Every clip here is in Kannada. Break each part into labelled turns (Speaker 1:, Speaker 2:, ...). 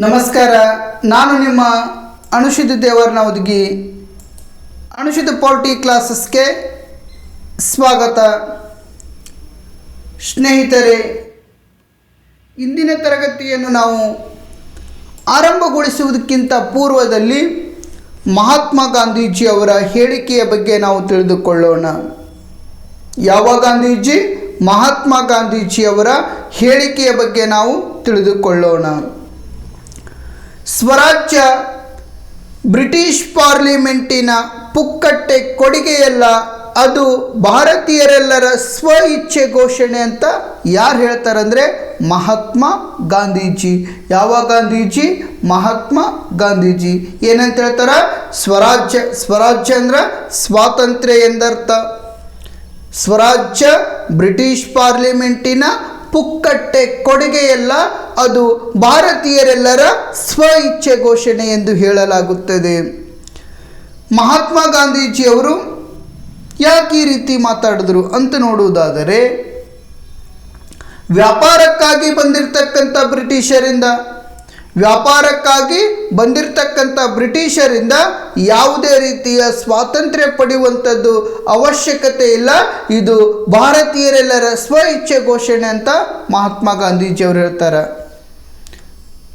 Speaker 1: ನಮಸ್ಕಾರ. ನಾನು ನಿಮ್ಮ ಅನುಷಿತ ದೇವರನ ಒದಗಿ ಅನುಷಿತ ಪೋಲ್ಟಿ ಕ್ಲಾಸಸ್ಗೆ ಸ್ವಾಗತ. ಸ್ನೇಹಿತರೆ, ಇಂದಿನ ತರಗತಿಯನ್ನು ನಾವು ಆರಂಭಗೊಳಿಸುವುದಕ್ಕಿಂತ ಪೂರ್ವದಲ್ಲಿ ಮಹಾತ್ಮ ಗಾಂಧೀಜಿ ಅವರ ಹೇಳಿಕೆಯ ಬಗ್ಗೆ ನಾವು ತಿಳಿದುಕೊಳ್ಳೋಣ. ಯಾವ ಗಾಂಧೀಜಿ? ಮಹಾತ್ಮ ಗಾಂಧೀಜಿಯವರ ಹೇಳಿಕೆಯ ಬಗ್ಗೆ ನಾವು ತಿಳಿದುಕೊಳ್ಳೋಣ. ಸ್ವರಾಜ್ಯ ಬ್ರಿಟಿಷ್ ಪಾರ್ಲಿಮೆಂಟಿನ ಪುಕ್ಕಟ್ಟೆ ಕೊಡುಗೆಯಲ್ಲ, ಅದು ಭಾರತೀಯರೆಲ್ಲರ ಸ್ವ ಇಚ್ಛೆ ಘೋಷಣೆ ಅಂತ ಯಾರು ಹೇಳ್ತಾರಂದರೆ ಮಹಾತ್ಮ ಗಾಂಧೀಜಿ. ಯಾವ ಗಾಂಧೀಜಿ? ಮಹಾತ್ಮ ಗಾಂಧೀಜಿ. ಏನಂತ ಹೇಳ್ತಾರ? ಸ್ವರಾಜ್ಯ ಸ್ವರಾಜ್ಯ ಅಂದ್ರೆ ಸ್ವಾತಂತ್ರ್ಯ ಎಂದರ್ಥ. ಸ್ವರಾಜ್ಯ ಬ್ರಿಟಿಷ್ ಪಾರ್ಲಿಮೆಂಟಿನ ಪುಕ್ಕಟ್ಟೆ ಕೊಡುಗೆಯಲ್ಲ, ಅದು ಭಾರತೀಯರೆಲ್ಲರ ಸ್ವ ಇಚ್ಛೆ ಘೋಷಣೆ ಎಂದು ಹೇಳಲಾಗುತ್ತದೆ. ಮಹಾತ್ಮ ಗಾಂಧೀಜಿಯವರು ಯಾಕೆ ಈ ರೀತಿ ಮಾತಾಡಿದ್ರು ಅಂತ ನೋಡುವುದಾದರೆ, ವ್ಯಾಪಾರಕ್ಕಾಗಿ ಬಂದಿರತಕ್ಕಂಥ ಬ್ರಿಟಿಷರಿಂದ ವ್ಯಾಪಾರಕ್ಕಾಗಿ ಬಂದಿರತಕ್ಕಂಥ ಬ್ರಿಟಿಷರಿಂದ ಯಾವುದೇ ರೀತಿಯ ಸ್ವಾತಂತ್ರ್ಯ ಪಡೆಯುವಂಥದ್ದು ಅವಶ್ಯಕತೆ ಇಲ್ಲ. ಇದು ಭಾರತೀಯರೆಲ್ಲರ ಸ್ವ ಇಚ್ಛೆ ಘೋಷಣೆ ಅಂತ ಮಹಾತ್ಮ ಗಾಂಧೀಜಿಯವರು ಹೇಳ್ತಾರೆ.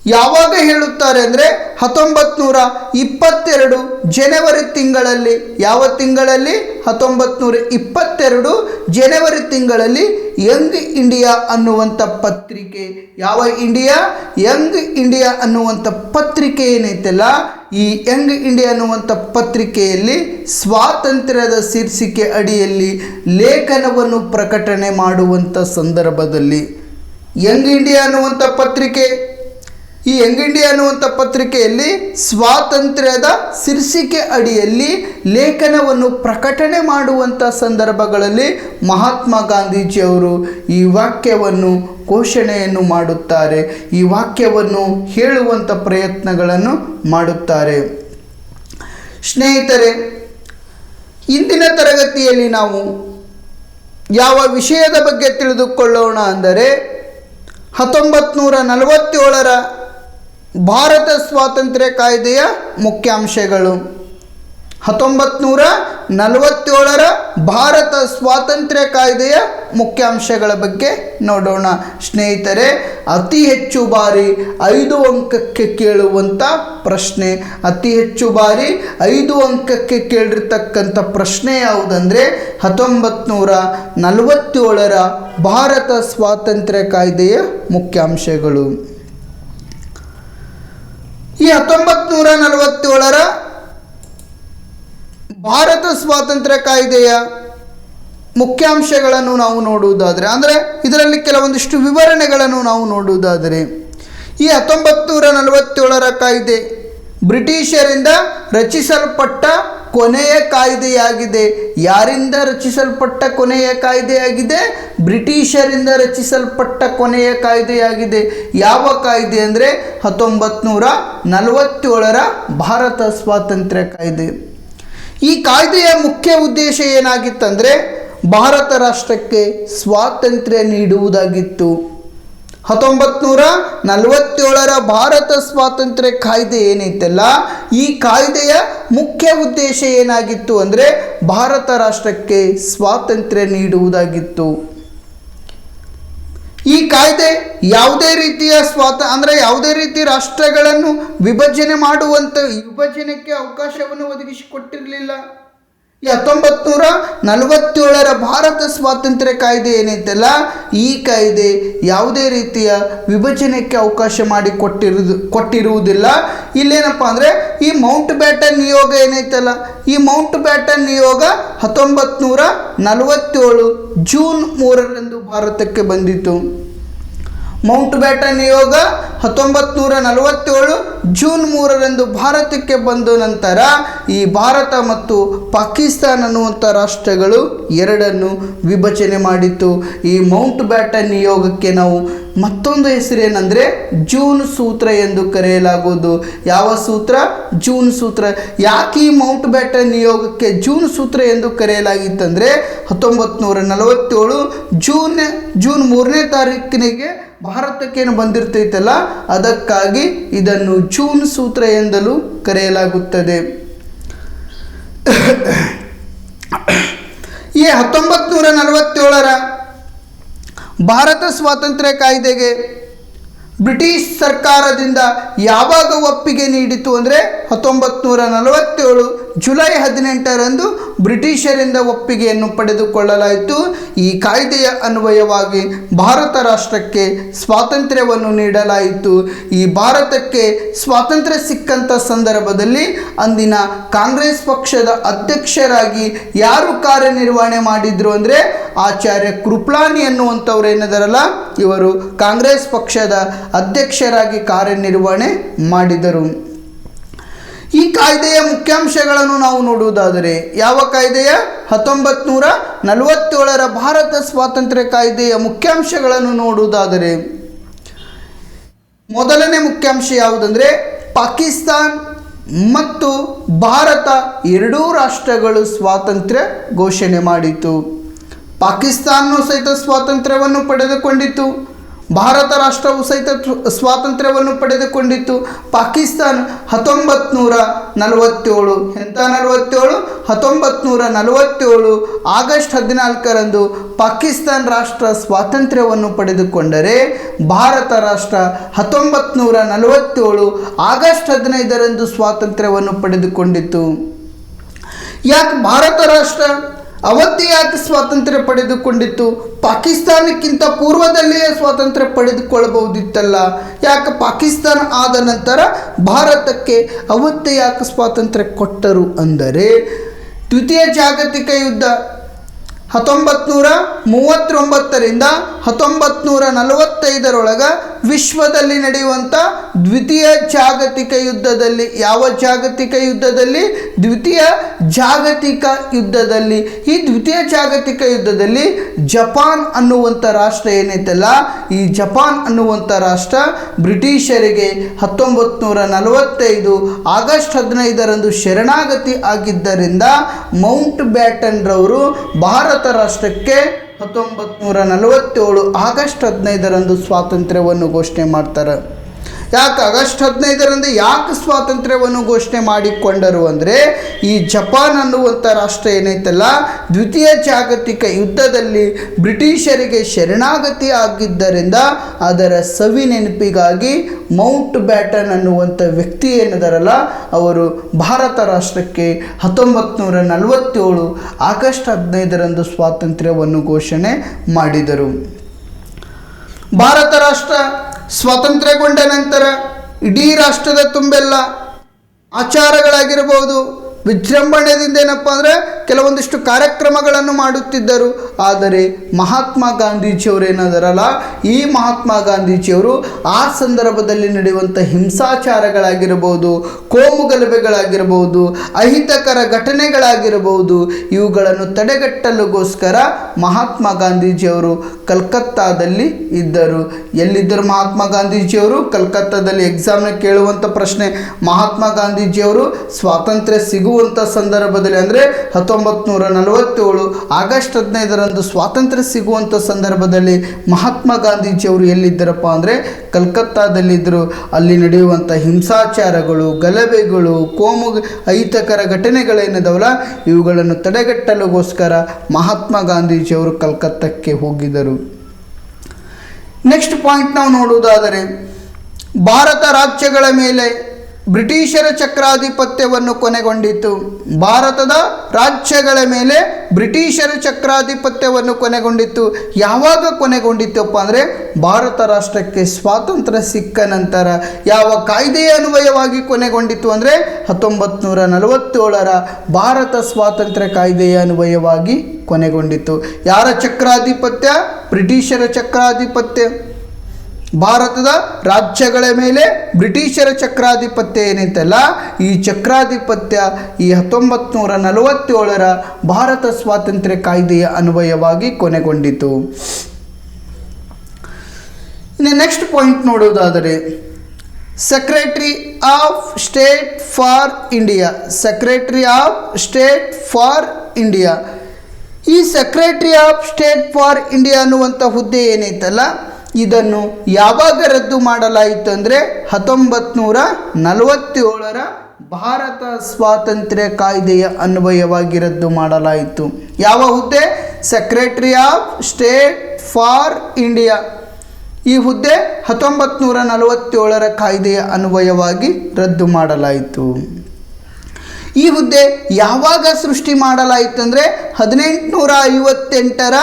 Speaker 1: ಯಾವಾಗ ಹೇಳುತ್ತಾರೆ ಅಂದರೆ ಹತ್ತೊಂಬತ್ತು ನೂರ ಇಪ್ಪತ್ತೆರಡು ಜನವರಿ ತಿಂಗಳಲ್ಲಿ. ಯಾವ ತಿಂಗಳಲ್ಲಿ? ಹತ್ತೊಂಬತ್ತು ನೂರ ಇಪ್ಪತ್ತೆರಡು ಜನವರಿ ತಿಂಗಳಲ್ಲಿ ಯಂಗ್ ಇಂಡಿಯಾ ಅನ್ನುವಂಥ ಪತ್ರಿಕೆ. ಯಾವ ಇಂಡಿಯಾ? ಯಂಗ್ ಇಂಡಿಯಾ ಅನ್ನುವಂಥ ಪತ್ರಿಕೆ ಏನೈತಲ್ಲ? ಈ ಯಂಗ್ ಇಂಡಿಯಾ ಅನ್ನುವಂಥ ಪತ್ರಿಕೆಯಲ್ಲಿ ಸ್ವಾತಂತ್ರ್ಯದ ಶೀರ್ಷಿಕೆ ಅಡಿಯಲ್ಲಿ ಲೇಖನವನ್ನು ಪ್ರಕಟಣೆ ಮಾಡುವಂಥ ಸಂದರ್ಭದಲ್ಲಿ. ಯಂಗ್ ಇಂಡಿಯಾ ಅನ್ನುವಂಥ ಪತ್ರಿಕೆ ಈ ಯಂಗ್ ಇಂಡಿಯಾ ಅನ್ನುವಂಥ ಪತ್ರಿಕೆಯಲ್ಲಿ ಸ್ವಾತಂತ್ರ್ಯದ ಶೀರ್ಷಿಕೆ ಅಡಿಯಲ್ಲಿ ಲೇಖನವನ್ನು ಪ್ರಕಟಣೆ ಮಾಡುವಂಥ ಸಂದರ್ಭಗಳಲ್ಲಿ ಮಹಾತ್ಮ ಗಾಂಧೀಜಿಯವರು ಈ ವಾಕ್ಯವನ್ನು ಘೋಷಣೆಯನ್ನು ಮಾಡುತ್ತಾರೆ, ಈ ವಾಕ್ಯವನ್ನು ಹೇಳುವಂಥ ಪ್ರಯತ್ನಗಳನ್ನು ಮಾಡುತ್ತಾರೆ. ಸ್ನೇಹಿತರೆ, ಇಂದಿನ ತರಗತಿಯಲ್ಲಿ ನಾವು ಯಾವ ವಿಷಯದ ಬಗ್ಗೆ ತಿಳಿದುಕೊಳ್ಳೋಣ ಅಂದರೆ ಹತ್ತೊಂಬತ್ತು ನೂರ ನಲವತ್ತೇಳರ ಭಾರತ ಸ್ವಾತಂತ್ರ್ಯ ಕಾಯ್ದೆಯ ಮುಖ್ಯಾಂಶಗಳು. ಹತ್ತೊಂಬತ್ತು ನೂರ ನಲವತ್ತೇಳರ ಭಾರತ ಸ್ವಾತಂತ್ರ್ಯ ಕಾಯ್ದೆಯ ಮುಖ್ಯಾಂಶಗಳ ಬಗ್ಗೆ ನೋಡೋಣ. ಸ್ನೇಹಿತರೆ, ಅತಿ ಹೆಚ್ಚು ಬಾರಿ ಐದು ಅಂಕಕ್ಕೆ ಕೇಳುವಂಥ ಪ್ರಶ್ನೆ. ಅತಿ ಹೆಚ್ಚು ಬಾರಿ ಐದು ಅಂಕಕ್ಕೆ ಕೇಳಿರ್ತಕ್ಕಂಥ ಪ್ರಶ್ನೆ ಯಾವುದಂದರೆ ಹತ್ತೊಂಬತ್ತು ನೂರ ನಲವತ್ತೇಳರ ಭಾರತ ಸ್ವಾತಂತ್ರ್ಯ ಕಾಯ್ದೆಯ ಮುಖ್ಯಾಂಶಗಳು. ಈ ಹತ್ತೊಂಬತ್ತು ನೂರ ನಲವತ್ತೇಳರ ಭಾರತ ಸ್ವಾತಂತ್ರ್ಯ ಕಾಯ್ದೆಯ ಮುಖ್ಯಾಂಶಗಳನ್ನು ನಾವು ನೋಡುವುದಾದರೆ, ಅಂದರೆ ಇದರಲ್ಲಿ ಕೆಲವೊಂದಿಷ್ಟು ವಿವರಣೆಗಳನ್ನು ನಾವು ನೋಡುವುದಾದರೆ, ಈ ಹತ್ತೊಂಬತ್ತು ನೂರ ನಲವತ್ತೇಳರ ಕಾಯ್ದೆ ಬ್ರಿಟಿಷರಿಂದ ರಚಿಸಲ್ಪಟ್ಟ ಕೊನೆಯ ಕಾಯ್ದೆಯಾಗಿದೆ. ಯಾರಿಂದ ರಚಿಸಲ್ಪಟ್ಟ ಕೊನೆಯ ಕಾಯ್ದೆಯಾಗಿದೆ? ಬ್ರಿಟಿಷರಿಂದ ರಚಿಸಲ್ಪಟ್ಟ ಕೊನೆಯ ಕಾಯ್ದೆಯಾಗಿದೆ. ಯಾವ ಕಾಯ್ದೆ ಅಂದರೆ ಹತ್ತೊಂಬತ್ತು ನೂರ ನಲವತ್ತೇಳರ ಭಾರತ ಸ್ವಾತಂತ್ರ್ಯ ಕಾಯ್ದೆ. ಈ ಕಾಯ್ದೆಯ ಮುಖ್ಯ ಉದ್ದೇಶ ಏನಾಗಿತ್ತಂದರೆ ಭಾರತ ರಾಷ್ಟ್ರಕ್ಕೆ ಸ್ವಾತಂತ್ರ್ಯ ನೀಡುವುದಾಗಿತ್ತು. ಹತ್ತೊಂಬತ್ತು ನೂರ ನಲವತ್ತೇಳರ ಭಾರತ ಸ್ವಾತಂತ್ರ್ಯ ಕಾಯ್ದೆ ಏನೈತಲ್ಲ, ಈ ಕಾಯ್ದೆಯ ಮುಖ್ಯ ಉದ್ದೇಶ ಏನಾಗಿತ್ತು ಅಂದರೆ ಭಾರತ ರಾಷ್ಟ್ರಕ್ಕೆ ಸ್ವಾತಂತ್ರ್ಯ ನೀಡುವುದಾಗಿತ್ತು. ಈ ಕಾಯ್ದೆ ಯಾವುದೇ ರೀತಿಯ ಸ್ವಾತ, ಅಂದರೆ ಯಾವುದೇ ರೀತಿ ರಾಷ್ಟ್ರಗಳನ್ನು ವಿಭಜನೆ ಮಾಡುವಂಥ ವಿಭಜನೆಗೆ ಅವಕಾಶವನ್ನು ಒದಗಿಸಿಕೊಟ್ಟಿರಲಿಲ್ಲ. ಈ ಹತ್ತೊಂಬತ್ತು ನೂರ ನಲವತ್ತೇಳರ ಭಾರತ ಸ್ವಾತಂತ್ರ್ಯ ಕಾಯ್ದೆ ಏನೈತಲ್ಲ ಈ ಕಾಯ್ದೆ ಯಾವುದೇ ರೀತಿಯ ವಿಭಜನೆಗೆ ಅವಕಾಶ ಮಾಡಿ ಕೊಟ್ಟಿರುವುದು, ಕೊಟ್ಟಿರುವುದಿಲ್ಲ. ಇಲ್ಲೇನಪ್ಪ ಅಂದರೆ, ಈ ಮೌಂಟ್ ಬ್ಯಾಟನ್ ನಿಯೋಗ ಏನೈತಲ್ಲ ಈ ಮೌಂಟ್ ಬ್ಯಾಟನ್ ನಿಯೋಗ ಹತ್ತೊಂಬತ್ತು ನೂರ ನಲವತ್ತೇಳು ಜೂನ್ ಮೂರರಂದು ಭಾರತಕ್ಕೆ ಬಂದಿತು ಮೌಂಟ್ ಬ್ಯಾಟನ್ ನಿಯೋಗ ಹತ್ತೊಂಬತ್ತು ನೂರ ನಲವತ್ತೇಳು ಜೂನ್ ಮೂರರಂದು ಭಾರತಕ್ಕೆ ಬಂದ ನಂತರ ಈ ಭಾರತ ಮತ್ತು ಪಾಕಿಸ್ತಾನ ಅನ್ನುವಂಥ ರಾಷ್ಟ್ರಗಳು ಎರಡನ್ನು ವಿಭಜನೆ ಮಾಡಿತ್ತು. ಈ ಮೌಂಟ್ ಬ್ಯಾಟನ್ ನಿಯೋಗಕ್ಕೆ ನಾವು ಮತ್ತೊಂದು ಹೆಸರೇನೆಂದರೆ ಜೂನ್ ಸೂತ್ರ ಎಂದು ಕರೆಯಲಾಗುವುದು. ಯಾವ ಸೂತ್ರ? ಜೂನ್ ಸೂತ್ರ. ಯಾಕೆ ಈ ಮೌಂಟ್ ಬ್ಯಾಟನ್ ನಿಯೋಗಕ್ಕೆ ಜೂನ್ ಸೂತ್ರ ಎಂದು ಕರೆಯಲಾಗಿತ್ತಂದರೆ ಹತ್ತೊಂಬತ್ತು ನೂರ ನಲವತ್ತೇಳು ಜೂನ್ ಜೂನ್ ಮೂರನೇ ತಾರೀಕಿನಿಗೆ ಭಾರತಕ್ಕೇನು ಬಂದಿರ್ತೈತಲ್ಲ, ಅದಕ್ಕಾಗಿ ಇದನ್ನು ಜೂನ್ ಸೂತ್ರ ಎಂದಲೂ ಕರೆಯಲಾಗುತ್ತದೆ. ಈ ಹತ್ತೊಂಬತ್ತು ನೂರ ನಲವತ್ತೇಳರ ಭಾರತ ಸ್ವಾತಂತ್ರ್ಯ ಕಾಯ್ದೆಗೆ ಬ್ರಿಟಿಷ್ ಸರ್ಕಾರದಿಂದ ಯಾವಾಗ ಒಪ್ಪಿಗೆ ನೀಡಿತು ಅಂದರೆ ಹತ್ತೊಂಬತ್ತು ನೂರ ನಲವತ್ತೇಳು ಜುಲೈ ಹದಿನೆಂಟರಂದು ಬ್ರಿಟಿಷರಿಂದ ಒಪ್ಪಿಗೆಯನ್ನು ಪಡೆದುಕೊಳ್ಳಲಾಯಿತು. ಈ ಕಾಯ್ದೆಯ ಅನ್ವಯವಾಗಿ ಭಾರತ ರಾಷ್ಟ್ರಕ್ಕೆ ಸ್ವಾತಂತ್ರ್ಯವನ್ನು ನೀಡಲಾಯಿತು. ಈ ಭಾರತಕ್ಕೆ ಸ್ವಾತಂತ್ರ್ಯ ಸಿಕ್ಕಂಥ ಸಂದರ್ಭದಲ್ಲಿ ಅಂದಿನ ಕಾಂಗ್ರೆಸ್ ಪಕ್ಷದ ಅಧ್ಯಕ್ಷರಾಗಿ ಯಾರು ಕಾರ್ಯನಿರ್ವಹಣೆ ಮಾಡಿದ್ರು ಅಂದರೆ ಆಚಾರ್ಯ ಕೃಪ್ಲಾನಿ ಅನ್ನುವಂಥವ್ರು ಏನಿದಾರಲ್ಲ ಇವರು ಕಾಂಗ್ರೆಸ್ ಪಕ್ಷದ ಅಧ್ಯಕ್ಷರಾಗಿ ಕಾರ್ಯನಿರ್ವಹಣೆ ಮಾಡಿದರು. ಈ ಕಾಯ್ದೆಯ ಮುಖ್ಯಾಂಶಗಳನ್ನು ನಾವು ನೋಡುವುದಾದರೆ ಯಾವ ಕಾಯ್ದೆಯ? ಹತ್ತೊಂಬತ್ತು ನೂರ ನಲವತ್ತೇಳರ ಭಾರತ ಸ್ವಾತಂತ್ರ್ಯ ಕಾಯ್ದೆಯ ಮುಖ್ಯಾಂಶಗಳನ್ನು ನೋಡುವುದಾದರೆ ಮೊದಲನೇ ಮುಖ್ಯಾಂಶ ಯಾವುದಂದರೆ ಪಾಕಿಸ್ತಾನ್ ಮತ್ತು ಭಾರತ ಎರಡೂ ರಾಷ್ಟ್ರಗಳು ಸ್ವಾತಂತ್ರ್ಯ ಘೋಷಣೆ ಮಾಡಿತು ಪಾಕಿಸ್ತಾನವು ಸಹಿತ ಸ್ವಾತಂತ್ರ್ಯವನ್ನು ಪಡೆದುಕೊಂಡಿತು ಭಾರತ ರಾಷ್ಟ್ರವು ಸಹಿತ ಸ್ವಾತಂತ್ರ್ಯವನ್ನು ಪಡೆದುಕೊಂಡಿತ್ತು. ಪಾಕಿಸ್ತಾನ ಹತ್ತೊಂಬತ್ತು ನೂರ ನಲವತ್ತೇಳು, ಎಂಥ ನಲವತ್ತೇಳು? ಹತ್ತೊಂಬತ್ತು ನೂರ ನಲವತ್ತೇಳು, ಆಗಸ್ಟ್ ಹದಿನಾಲ್ಕರಂದು ಪಾಕಿಸ್ತಾನ ರಾಷ್ಟ್ರ ಸ್ವಾತಂತ್ರ್ಯವನ್ನು ಪಡೆದುಕೊಂಡರೆ, ಭಾರತ ರಾಷ್ಟ್ರ ಹತ್ತೊಂಬತ್ತು ನೂರ ನಲವತ್ತೇಳು, ಆಗಸ್ಟ್ ಹದಿನೈದರಂದು ಸ್ವಾತಂತ್ರ್ಯವನ್ನು ಪಡೆದುಕೊಂಡಿತ್ತು. ಯಾಕೆ ಭಾರತ ರಾಷ್ಟ್ರ ಅವತ್ತೇ ಯಾಕೆ ಸ್ವಾತಂತ್ರ್ಯ ಪಡೆದುಕೊಂಡಿತ್ತು. ಪಾಕಿಸ್ತಾನಕ್ಕಿಂತ ಪೂರ್ವದಲ್ಲಿಯೇ ಸ್ವಾತಂತ್ರ್ಯ ಪಡೆದುಕೊಳ್ಳಬಹುದಿತ್ತಲ್ಲ. ಯಾಕೆ ಪಾಕಿಸ್ತಾನ ಆದ ನಂತರ ಭಾರತಕ್ಕೆ ಅವತ್ತೇ ಯಾಕೆ ಸ್ವಾತಂತ್ರ್ಯ ಕೊಟ್ಟರು ಅಂದರೆ ದ್ವಿತೀಯ ಜಾಗತಿಕ ಯುದ್ಧ. ಹತ್ತೊಂಬತ್ತು ನೂರ ಮೂವತ್ತೊಂಬತ್ತರಿಂದ ಹತ್ತೊಂಬತ್ತು ನೂರ ನಲವತ್ತೈದರೊಳಗ ವಿಶ್ವದಲ್ಲಿ ನಡೆಯುವಂಥ ದ್ವಿತೀಯ ಜಾಗತಿಕ ಯುದ್ಧದಲ್ಲಿ, ಯಾವ ಜಾಗತಿಕ ಯುದ್ಧದಲ್ಲಿ? ದ್ವಿತೀಯ ಜಾಗತಿಕ ಯುದ್ಧದಲ್ಲಿ. ಈ ದ್ವಿತೀಯ ಜಾಗತಿಕ ಯುದ್ಧದಲ್ಲಿ ಜಪಾನ್ ಅನ್ನುವಂಥ ರಾಷ್ಟ್ರ ಏನೈತಲ್ಲ? ಈ ಜಪಾನ್ ಅನ್ನುವಂಥ ರಾಷ್ಟ್ರ ಬ್ರಿಟಿಷರಿಗೆ ಹತ್ತೊಂಬತ್ತು ನೂರ ನಲವತ್ತೈದು ಆಗಸ್ಟ್ ಹದಿನೈದರಂದು ಶರಣಾಗತಿ ಆಗಿದ್ದರಿಂದ ಮೌಂಟ್ ಬ್ಯಾಟನ್ರವರು ಭಾರತ ರಾಷ್ಟ್ರಕ್ಕೆ ಹತ್ತೊಂಬತ್ತು ನೂರ ನಲವತ್ತೇಳು ಆಗಸ್ಟ್ ಹದಿನೈದರಂದು ಸ್ವಾತಂತ್ರ್ಯವನ್ನು ಘೋಷಣೆ ಮಾಡ್ತಾರೆ. ಯಾಕೆ ಆಗಸ್ಟ್ ಹದಿನೈದರಂದು ಯಾಕೆ ಸ್ವಾತಂತ್ರ್ಯವನ್ನು ಘೋಷಣೆ ಮಾಡಿಕೊಂಡರು ಅಂದರೆ ಈ ಜಪಾನ್ ಅನ್ನುವಂಥ ರಾಷ್ಟ್ರ ಏನೈತಲ್ಲ, ದ್ವಿತೀಯ ಜಾಗತಿಕ ಯುದ್ಧದಲ್ಲಿ ಬ್ರಿಟಿಷರಿಗೆ ಶರಣಾಗತಿ ಆಗಿದ್ದರಿಂದ ಅದರ ಸವಿ ನೆನಪಿಗಾಗಿ ಮೌಂಟ್ ಬ್ಯಾಟನ್ ಅನ್ನುವಂಥ ವ್ಯಕ್ತಿ ಏನಿದಾರಲ್ಲ, ಅವರು ಭಾರತ ರಾಷ್ಟ್ರಕ್ಕೆ ಹತ್ತೊಂಬತ್ತು ನೂರ ನಲವತ್ತೇಳು ಆಗಸ್ಟ್ ಹದಿನೈದರಂದು ಸ್ವಾತಂತ್ರ್ಯವನ್ನು ಘೋಷಣೆ ಮಾಡಿದರು. ಭಾರತ ರಾಷ್ಟ್ರ ಸ್ವಾತಂತ್ರ್ಯಗೊಂಡ ನಂತರ ಇಡೀ ರಾಷ್ಟ್ರದ ತುಂಬೆಲ್ಲ ಆಚಾರಗಳಾಗಿರಬಹುದು. ವಿಜೃಂಭಣೆಯಿಂದ ಏನಪ್ಪ ಅಂದರೆ ಕೆಲವೊಂದಿಷ್ಟು ಕಾರ್ಯಕ್ರಮಗಳನ್ನು ಮಾಡುತ್ತಿದ್ದರು. ಆದರೆ ಮಹಾತ್ಮ ಗಾಂಧೀಜಿಯವರು ಏನಾದರಲ್ಲ, ಈ ಮಹಾತ್ಮ ಗಾಂಧೀಜಿಯವರು ಆ ಸಂದರ್ಭದಲ್ಲಿ ನಡೆಯುವಂಥ ಹಿಂಸಾಚಾರಗಳಾಗಿರಬಹುದು ಕೋಮುಗಲಭೆಗಳಾಗಿರಬಹುದು ಅಹಿತಕರ ಘಟನೆಗಳಾಗಿರಬಹುದು, ಇವುಗಳನ್ನು ತಡೆಗಟ್ಟಲುಗೋಸ್ಕರ ಮಹಾತ್ಮ ಗಾಂಧೀಜಿಯವರು ಕಲ್ಕತ್ತಾದಲ್ಲಿ ಇದ್ದರು. ಎಲ್ಲಿದ್ದರು ಮಹಾತ್ಮ ಗಾಂಧೀಜಿಯವರು? ಕಲ್ಕತ್ತಾದಲ್ಲಿ ಎಕ್ಸಾಮ್ನ ಕೇಳುವಂಥ ಪ್ರಶ್ನೆ. ಮಹಾತ್ಮ ಗಾಂಧೀಜಿಯವರು ಸ್ವಾತಂತ್ರ್ಯ ಸಿಗುವಂಥ ಸಂದರ್ಭದಲ್ಲಿ ಅಂದರೆ ಹತ್ತೊಂಬತ್ತು ನೂರ ನಲವತ್ತೇಳು ಆಗಸ್ಟ್ ಹದಿನೈದರಂದು ಸ್ವಾತಂತ್ರ್ಯ ಸಿಗುವಂಥ ಸಂದರ್ಭದಲ್ಲಿ ಮಹಾತ್ಮ ಗಾಂಧೀಜಿಯವರು ಎಲ್ಲಿದ್ದರಪ್ಪ ಅಂದರೆ ಕಲ್ಕತ್ತಾದಲ್ಲಿದ್ದರು. ಅಲ್ಲಿ ನಡೆಯುವಂಥ ಹಿಂಸಾಚಾರಗಳು, ಗಲಭೆಗಳು, ಕೋಮು ಅಹಿತಕರ ಘಟನೆಗಳೇನಿದವಲ್ಲ ಇವುಗಳನ್ನು ತಡೆಗಟ್ಟಲುಗೋಸ್ಕರ ಮಹಾತ್ಮ ಗಾಂಧೀಜಿಯವರು ಕಲ್ಕತ್ತಕ್ಕೆ ಹೋಗಿದ್ದರು. ನೆಕ್ಸ್ಟ್ ಪಾಯಿಂಟ್ ನಾವು ನೋಡುವುದಾದರೆ, ಭಾರತ ರಾಜ್ಯಗಳ ಮೇಲೆ ಬ್ರಿಟಿಷರ ಚಕ್ರಾಧಿಪತ್ಯವನ್ನು ಕೊನೆಗೊಂಡಿತು. ಭಾರತದ ರಾಜ್ಯಗಳ ಮೇಲೆ ಬ್ರಿಟಿಷರ ಚಕ್ರಾಧಿಪತ್ಯವನ್ನು ಕೊನೆಗೊಂಡಿತ್ತು ಯಾವಾಗ ಕೊನೆಗೊಂಡಿತ್ತಪ್ಪ ಅಂದರೆ ಭಾರತ ರಾಷ್ಟ್ರಕ್ಕೆ ಸ್ವಾತಂತ್ರ್ಯ ಸಿಕ್ಕ ನಂತರ. ಯಾವ ಕಾಯ್ದೆಯ ಅನ್ವಯವಾಗಿ ಕೊನೆಗೊಂಡಿತ್ತು ಅಂದರೆ ಹತ್ತೊಂಬತ್ತು ನೂರ ನಲವತ್ತೇಳರ ಭಾರತ ಸ್ವಾತಂತ್ರ್ಯ ಕಾಯ್ದೆಯ ಅನ್ವಯವಾಗಿ ಕೊನೆಗೊಂಡಿತ್ತು ಯಾರ ಚಕ್ರಾಧಿಪತ್ಯ? ಬ್ರಿಟಿಷರ ಚಕ್ರಾಧಿಪತ್ಯ. ಭಾರತದ ರಾಜ್ಯಗಳ ಮೇಲೆ ಬ್ರಿಟಿಷರ ಚಕ್ರಾಧಿಪತ್ಯ ಏನೈತಲ್ಲ ಈ ಚಕ್ರಾಧಿಪತ್ಯ ಈ ಹತ್ತೊಂಬತ್ತು ನೂರ ನಲವತ್ತೇಳರ ಭಾರತ ಸ್ವಾತಂತ್ರ್ಯ ಕಾಯ್ದೆಯ ಅನ್ವಯವಾಗಿ ಕೊನೆಗೊಂಡಿತು. ಇನ್ನು ನೆಕ್ಸ್ಟ್ ಪಾಯಿಂಟ್ ನೋಡುವುದಾದರೆ secretary of state for India secretary of state for India ಈ secretary of state for India ಅನ್ನುವಂಥ ಹುದ್ದೆ ಏನೈತಲ್ಲ ಇದನ್ನು ಯಾವಾಗ ರದ್ದು ಮಾಡಲಾಯಿತು ಅಂದರೆ ಹತ್ತೊಂಬತ್ತು ನಲವತ್ತೇಳರ ಭಾರತ ಸ್ವಾತಂತ್ರ್ಯ ಕಾಯ್ದೆಯ ಅನ್ವಯವಾಗಿ ರದ್ದು ಮಾಡಲಾಯಿತು. ಯಾವ ಹುದ್ದೆ? Secretary of state for India ಈ ಹುದ್ದೆ ಹತ್ತೊಂಬತ್ತು ನೂರ ನಲವತ್ತೇಳರ ಕಾಯ್ದೆಯ ಅನ್ವಯವಾಗಿ ರದ್ದು ಮಾಡಲಾಯಿತು. ಈ ಹುದ್ದೆ ಯಾವಾಗ ಸೃಷ್ಟಿ ಮಾಡಲಾಯಿತು ಅಂದರೆ ಹದಿನೆಂಟುನೂರ ಐವತ್ತೆಂಟರ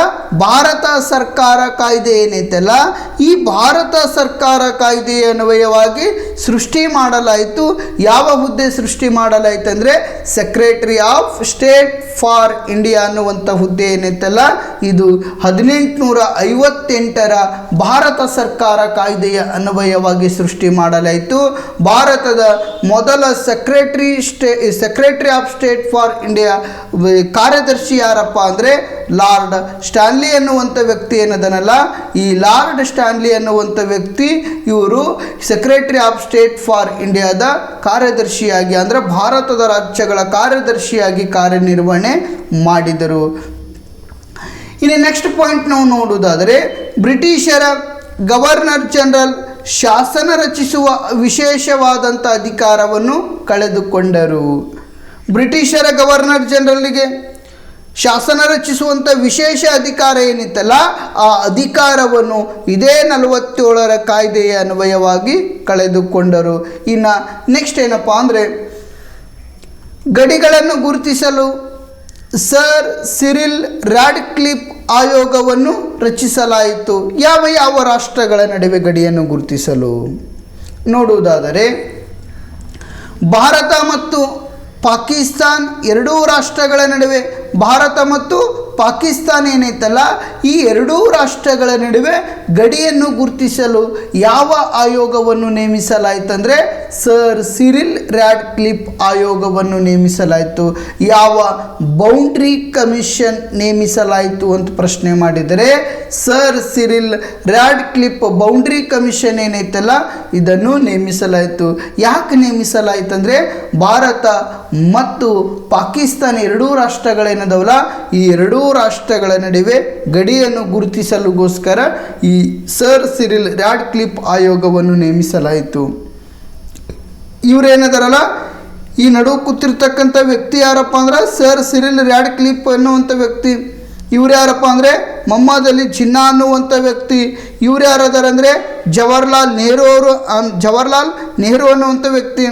Speaker 1: ಭಾರತ ಸರ್ಕಾರ ಕಾಯ್ದೆ ಏನೈತಲ್ಲ, ಈ ಭಾರತ ಸರ್ಕಾರ ಕಾಯ್ದೆಯ ಅನ್ವಯವಾಗಿ ಸೃಷ್ಟಿ ಮಾಡಲಾಯಿತು. ಯಾವ ಹುದ್ದೆ ಸೃಷ್ಟಿ ಮಾಡಲಾಯಿತು ಅಂದರೆ secretary of state for India ಅನ್ನುವಂಥ ಹುದ್ದೆ ಏನೈತಲ್ಲ, ಇದು ಹದಿನೆಂಟುನೂರ ಐವತ್ತೆಂಟರ ಭಾರತ ಸರ್ಕಾರ ಕಾಯ್ದೆಯ ಅನ್ವಯವಾಗಿ ಸೃಷ್ಟಿ ಮಾಡಲಾಯಿತು. ಭಾರತದ ಮೊದಲ secretary stay secretary of state for India ಕಾರ್ಯದರ್ಶಿ ಯಾರಪ್ಪ ಅಂದರೆ ಲಾರ್ಡ್ ಸ್ಟ್ಯಾನ್ಲಿ ಅನ್ನುವಂಥ ವ್ಯಕ್ತಿ ಏನದನಲ್ಲ? ಈ ಲಾರ್ಡ್ ಸ್ಟ್ಯಾನ್ಲಿ ಅನ್ನುವಂಥ ವ್ಯಕ್ತಿ ಇವರು ಸೆಕ್ರೆಟರಿ ಆಫ್ ಸ್ಟೇಟ್ ಫಾರ್ ಇಂಡಿಯಾದ ಕಾರ್ಯದರ್ಶಿಯಾಗಿ ಅಂದರೆ ಭಾರತದ ರಾಜ್ಯಗಳ ಕಾರ್ಯದರ್ಶಿಯಾಗಿ ಕಾರ್ಯನಿರ್ವಹಣೆ ಮಾಡಿದರು. ಇನ್ನು ನೆಕ್ಸ್ಟ್ ಪಾಯಿಂಟ್ ನಾವು ನೋಡುವುದಾದರೆ, ಬ್ರಿಟಿಷರ ಗವರ್ನರ್ ಜನರಲ್ ಶಾಸನ ರಚಿಸುವ ವಿಶೇಷವಾದಂಥ ಅಧಿಕಾರವನ್ನು ಕಳೆದುಕೊಂಡರು. ಬ್ರಿಟಿಷರ ಗವರ್ನರ್ ಜನರಲ್ಗೆ ಶಾಸನ ರಚಿಸುವಂಥ ವಿಶೇಷ ಅಧಿಕಾರ ಏನಿತ್ತಲ್ಲ, ಆ ಅಧಿಕಾರವನ್ನು ಇದೇ ನಲವತ್ತೇಳರ ಕಾಯ್ದೆಯ ಅನ್ವಯವಾಗಿ ಕಳೆದುಕೊಂಡರು. ಇನ್ನು ನೆಕ್ಸ್ಟ್ ಏನಪ್ಪ ಅಂದರೆ, ಗಡಿಗಳನ್ನು ಗುರುತಿಸಲು ಸರ್ ಸಿರಿಲ್ ರ್ಯಾಡ್ಕ್ಲಿಪ್ ಆಯೋಗವನ್ನು ರಚಿಸಲಾಯಿತು. ಯಾವ ಯಾವ ರಾಷ್ಟ್ರಗಳ ನಡುವೆ ಗಡಿಯನ್ನು ಗುರುತಿಸಲು? ನೋಡುವುದಾದರೆ, ಭಾರತ ಮತ್ತು ಪಾಕಿಸ್ತಾನ್ ಎರಡೂ ರಾಷ್ಟ್ರಗಳ ನಡುವೆ ಭಾರತ ಮತ್ತು ಪಾಕಿಸ್ತಾನ ಏನೈತಲ್ಲ ಈ ಎರಡೂ ರಾಷ್ಟ್ರಗಳ ನಡುವೆ ಗಡಿಯನ್ನು ಗುರುತಿಸಲು ಯಾವ ಆಯೋಗವನ್ನು ನೇಮಿಸಲಾಯಿತಂದರೆ ಸರ್ ಸಿರಿಲ್ ರ್ಯಾಡ್ ಕ್ಲಿಪ್ ಆಯೋಗವನ್ನು ನೇಮಿಸಲಾಯಿತು. ಯಾವ ಬೌಂಡ್ರಿ ಕಮಿಷನ್ ನೇಮಿಸಲಾಯಿತು ಅಂತ ಪ್ರಶ್ನೆ ಮಾಡಿದರೆ sir Cyril Radcliffe boundary commission ಏನೈತಲ್ಲ ಇದನ್ನು ನೇಮಿಸಲಾಯಿತು. ಯಾಕೆ ನೇಮಿಸಲಾಯಿತು ಅಂದರೆ ಭಾರತ ಮತ್ತು ಪಾಕಿಸ್ತಾನ ಎರಡೂ ರಾಷ್ಟ್ರಗಳೇನದವಲ್ಲ, ಈ ಎರಡೂ ರಾಷ್ಟ್ರಗಳ ನಡುವೆ ಗಡಿಯನ್ನು ಗುರುತಿಸಲುಗೋಸ್ಕರ ಈ ಸರ್ ಸಿರಿಲ್ ರ್ಯಾಡ್ ಕ್ಲಿಪ್ ಆಯೋಗವನ್ನು ನೇಮಿಸಲಾಯಿತು. ಇವರೇನದಾರಲ್ಲ? ಈ ನಡುವೆ ಕೂತಿರ್ತಕ್ಕಂಥ ವ್ಯಕ್ತಿ ಯಾರಪ್ಪ ಅಂದ್ರೆ ಸರ್ ಸಿರಿಲ್ ರ್ಯಾಡ್ ಕ್ಲಿಪ್ ಅನ್ನುವಂಥ ವ್ಯಕ್ತಿ. ಇವ್ರು ಯಾರಪ್ಪ ಅಂದರೆ ಮಮ್ಮಾದಲ್ಲಿ ಚಿನ್ನ ಅನ್ನುವಂಥ ವ್ಯಕ್ತಿ. ಇವ್ರು ಯಾರದಾರ ಅಂದರೆ ಜವಾಹರ್ಲಾಲ್ ನೆಹರು ಅವರು ಜವಾಹರ್ಲಾಲ್ ನೆಹರು ಅನ್ನುವಂಥ ವ್ಯಕ್ತಿ.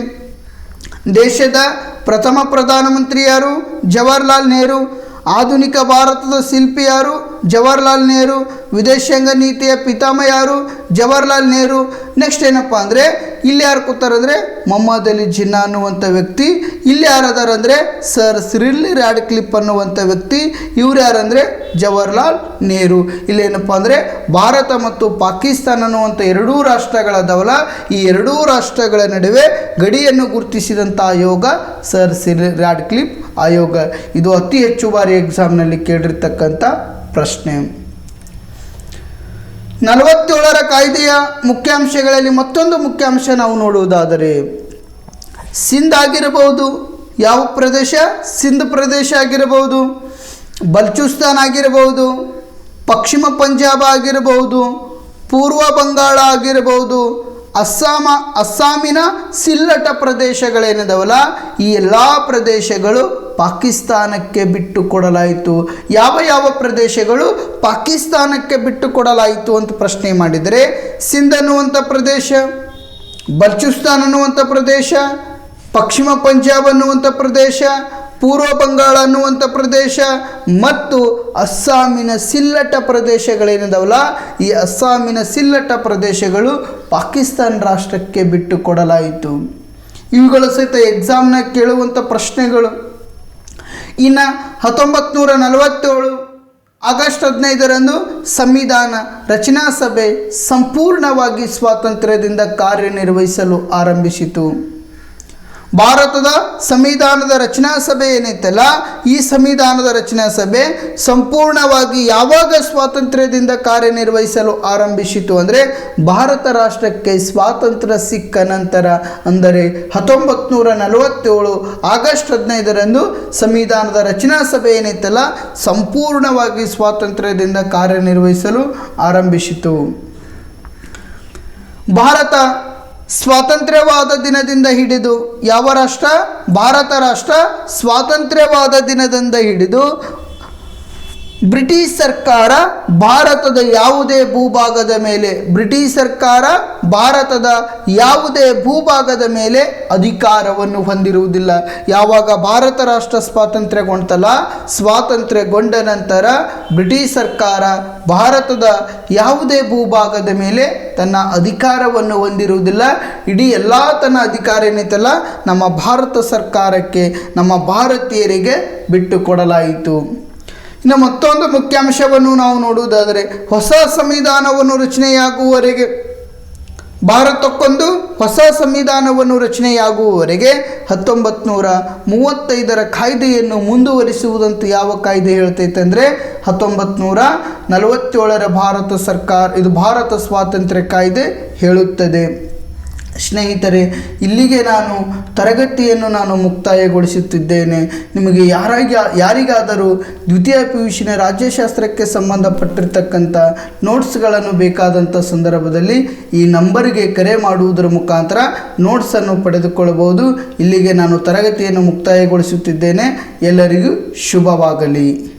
Speaker 1: ದೇಶದ ಪ್ರಥಮ ಪ್ರಧಾನಮಂತ್ರಿ ಯಾರು? ಜವಾಹರ್ಲಾಲ್ ನೆಹರು. ಆಧುನಿಕ ಭಾರತದ ಶಿಲ್ಪಿ ಯಾರು? ಜವಾಹರ್ಲಾಲ್ ನೆಹರು. ವಿದೇಶಾಂಗ ನೀತಿಯ ಪಿತಾಮಹ ಯಾರು? ಜವಾಹರ್ಲಾಲ್ ನೆಹರು. ನೆಕ್ಸ್ಟ್ ಏನಪ್ಪ ಅಂದರೆ, ಇಲ್ಲಿ ಯಾರು ಕೂತಾರಂದರೆ, ಮೊಹಮ್ಮದ್ ಅಲಿ ಜಿನ್ನಾ ಅನ್ನುವಂಥ ವ್ಯಕ್ತಿ. ಇಲ್ಲಿ ಯಾರದಾರ ಅಂದರೆ ಸರ್ ಸಿರಿಲ್ ರ್ಯಾಡ್ ಕ್ಲಿಪ್ ಅನ್ನುವಂಥ ವ್ಯಕ್ತಿ. ಇವ್ರು ಯಾರಂದರೆ, ಜವಾಹರ್ಲಾಲ್ ನೆಹರು. ಇಲ್ಲೇನಪ್ಪ ಅಂದರೆ, ಭಾರತ ಮತ್ತು ಪಾಕಿಸ್ತಾನ ಅನ್ನುವಂಥ ಎರಡೂ ರಾಷ್ಟ್ರಗಳದವಲ್ಲ ಈ ಎರಡೂ ರಾಷ್ಟ್ರಗಳ ನಡುವೆ ಗಡಿಯನ್ನು ಗುರುತಿಸಿದಂಥ ಯೋಗ ಸರ್ ಸಿರಿಲ್ ರ್ಯಾಡ್ ಕ್ಲಿಪ್ ಆಯೋಗ. ಇದು ಅತಿ ಹೆಚ್ಚು ಬಾರಿ ಎಕ್ಸಾಮ್ನಲ್ಲಿ ಕೇಳಿರ್ತಕ್ಕಂಥ ಪ್ರಶ್ನೆ. ನಲವತ್ತೇಳರ ಕಾಯ್ದೆಯ ಮುಖ್ಯಾಂಶಗಳಲ್ಲಿ ಮತ್ತೊಂದು ಮುಖ್ಯಾಂಶ ನಾವು ನೋಡುವುದಾದರೆ, ಸಿಂಧ್ ಆಗಿರಬಹುದು, ಯಾವ ಪ್ರದೇಶ? ಸಿಂಧ್ ಪ್ರದೇಶ ಆಗಿರಬಹುದು, ಬಲ್ಚುಸ್ತಾನ್ ಆಗಿರಬಹುದು, ಪಶ್ಚಿಮ ಪಂಜಾಬ್ ಆಗಿರಬಹುದು, ಪೂರ್ವ ಬಂಗಾಳ ಆಗಿರಬಹುದು ಅಸ್ಸಾಮ, ಅಸ್ಸಾಮಿನ ಸಿಲ್ಲಟ ಪ್ರದೇಶಗಳೇನಿದಾವಲ್ಲ, ಈ ಎಲ್ಲ ಪ್ರದೇಶಗಳು ಪಾಕಿಸ್ತಾನಕ್ಕೆ ಬಿಟ್ಟು ಕೊಡಲಾಯಿತು ಯಾವ ಯಾವ ಪ್ರದೇಶಗಳು ಪಾಕಿಸ್ತಾನಕ್ಕೆ ಬಿಟ್ಟು ಕೊಡಲಾಯಿತು ಅಂತ ಪ್ರಶ್ನೆ ಮಾಡಿದರೆ, ಸಿಂಧ್ ಅನ್ನುವಂಥ ಪ್ರದೇಶ, ಬಲ್ಚುಸ್ತಾನ್ ಅನ್ನುವಂಥ ಪ್ರದೇಶ, ಪಶ್ಚಿಮ ಪಂಜಾಬ್ ಅನ್ನುವಂಥ ಪ್ರದೇಶ ಪೂರ್ವ ಬಂಗಾಳ ಅನ್ನುವಂಥ ಪ್ರದೇಶ ಮತ್ತು ಅಸ್ಸಾಮಿನ ಸಿಲ್ಲಟ ಪ್ರದೇಶಗಳೇನಿದವಲ್ಲ, ಈ ಅಸ್ಸಾಮಿನ ಸಿಲ್ಲಟ ಪ್ರದೇಶಗಳು ಪಾಕಿಸ್ತಾನ ರಾಷ್ಟ್ರಕ್ಕೆ ಬಿಟ್ಟು ಕೊಡಲಾಯಿತು. ಇವುಗಳು ಸಹಿತ ಎಕ್ಸಾಮ್ನ ಕೇಳುವಂಥ ಪ್ರಶ್ನೆಗಳು. ಇನ್ನು ಹತ್ತೊಂಬತ್ತು ನೂರ ನಲವತ್ತೇಳು ಆಗಸ್ಟ್ ಹದಿನೈದರಂದು ಸಂವಿಧಾನ ರಚನಾ ಸಭೆ ಸಂಪೂರ್ಣವಾಗಿ ಸ್ವಾತಂತ್ರ್ಯದಿಂದ ಕಾರ್ಯನಿರ್ವಹಿಸಲು ಆರಂಭಿಸಿತು. ಭಾರತದ ಸಂವಿಧಾನದ ರಚನಾ ಸಭೆ ಏನೈತಲ್ಲ ಈ ಸಂವಿಧಾನದ ರಚನಾ ಸಭೆ ಸಂಪೂರ್ಣವಾಗಿ ಯಾವಾಗ ಸ್ವಾತಂತ್ರ್ಯದಿಂದ ಕಾರ್ಯನಿರ್ವಹಿಸಲು ಆರಂಭಿಸಿತು ಅಂದರೆ ಭಾರತ ರಾಷ್ಟ್ರಕ್ಕೆ ಸ್ವಾತಂತ್ರ್ಯ ಸಿಕ್ಕ ನಂತರ, ಅಂದರೆ ಹತ್ತೊಂಬತ್ತು ನೂರ ನಲವತ್ತೇಳು ಆಗಸ್ಟ್ ಹದಿನೈದರಂದು ಸಂವಿಧಾನದ ರಚನಾ ಸಭೆ ಏನೈತಲ್ಲ ಸಂಪೂರ್ಣವಾಗಿ ಸ್ವಾತಂತ್ರ್ಯದಿಂದ ಕಾರ್ಯನಿರ್ವಹಿಸಲು ಆರಂಭಿಸಿತು. ಭಾರತ ಸ್ವಾತಂತ್ರ್ಯವಾದ ದಿನದಿಂದ ಹಿಡಿದು ಯಾವ ರಾಷ್ಟ್ರ? ಭಾರತ ರಾಷ್ಟ್ರ ಸ್ವಾತಂತ್ರ್ಯವಾದ ದಿನದಿಂದ ಹಿಡಿದು ಬ್ರಿಟಿಷ್ ಸರ್ಕಾರ ಭಾರತದ ಯಾವುದೇ ಭೂಭಾಗದ ಮೇಲೆ, ಬ್ರಿಟಿಷ್ ಸರ್ಕಾರ ಭಾರತದ ಯಾವುದೇ ಭೂಭಾಗದ ಮೇಲೆ ಅಧಿಕಾರವನ್ನು ಹೊಂದಿರುವುದಿಲ್ಲ. ಯಾವಾಗ ಭಾರತ ರಾಷ್ಟ್ರ ಸ್ವಾತಂತ್ರ್ಯಗೊಂಡಲ್ಲ ಸ್ವಾತಂತ್ರ್ಯಗೊಂಡ ನಂತರ ಬ್ರಿಟಿಷ್ ಸರ್ಕಾರ ಭಾರತದ ಯಾವುದೇ ಭೂಭಾಗದ ಮೇಲೆ ತನ್ನ ಅಧಿಕಾರವನ್ನು ಹೊಂದಿರುವುದಿಲ್ಲ. ಇಡೀ ಎಲ್ಲ ತನ್ನ ಅಧಿಕಾರ ಏನೈತಲ್ಲ ನಮ್ಮ ಭಾರತ ಸರ್ಕಾರಕ್ಕೆ, ನಮ್ಮ ಭಾರತೀಯರಿಗೆ ಬಿಟ್ಟು ಕೊಡಲಾಯಿತು ಇನ್ನು ಮತ್ತೊಂದು ಮುಖ್ಯಾಂಶವನ್ನು ನಾವು ನೋಡುವುದಾದರೆ ಹೊಸ ಸಂವಿಧಾನವನ್ನು ರಚನೆಯಾಗುವವರೆಗೆ, ಭಾರತಕ್ಕೊಂದು ಹೊಸ ಸಂವಿಧಾನವನ್ನು ರಚನೆಯಾಗುವವರೆಗೆ ಹತ್ತೊಂಬತ್ತು ನೂರ ಮೂವತ್ತೈದರ ಕಾಯ್ದೆಯನ್ನು ಮುಂದುವರಿಸುವುದಂತ ಯಾವ ಕಾಯ್ದೆ ಹೇಳ್ತೈತೆ ಅಂದರೆ ಹತ್ತೊಂಬತ್ತು ನೂರ ನಲವತ್ತೇಳರ ಭಾರತ ಸರ್ಕಾರ, ಇದು ಭಾರತ ಸ್ವಾತಂತ್ರ್ಯ ಕಾಯ್ದೆ ಹೇಳುತ್ತದೆ. ಸ್ನೇಹಿತರೆ, ಇಲ್ಲಿಗೆ ನಾನು ತರಗತಿಯನ್ನು ನಾನು ಮುಕ್ತಾಯಗೊಳಿಸುತ್ತಿದ್ದೇನೆ. ನಿಮಗೆ ಯಾರಾಗ, ಯಾರಿಗಾದರೂ ದ್ವಿತೀಯ ಪಿ ಯು ರಾಜ್ಯಶಾಸ್ತ್ರಕ್ಕೆ ಸಂಬಂಧಪಟ್ಟಿರ್ತಕ್ಕಂಥ ನೋಟ್ಸ್ಗಳನ್ನು ಬೇಕಾದಂಥ ಸಂದರ್ಭದಲ್ಲಿ ಈ ನಂಬರಿಗೆ ಕರೆ ಮಾಡುವುದರ ಮುಖಾಂತರ ನೋಟ್ಸನ್ನು ಪಡೆದುಕೊಳ್ಳಬಹುದು. ಇಲ್ಲಿಗೆ ನಾನು ತರಗತಿಯನ್ನು ಮುಕ್ತಾಯಗೊಳಿಸುತ್ತಿದ್ದೇನೆ. ಎಲ್ಲರಿಗೂ ಶುಭವಾಗಲಿ.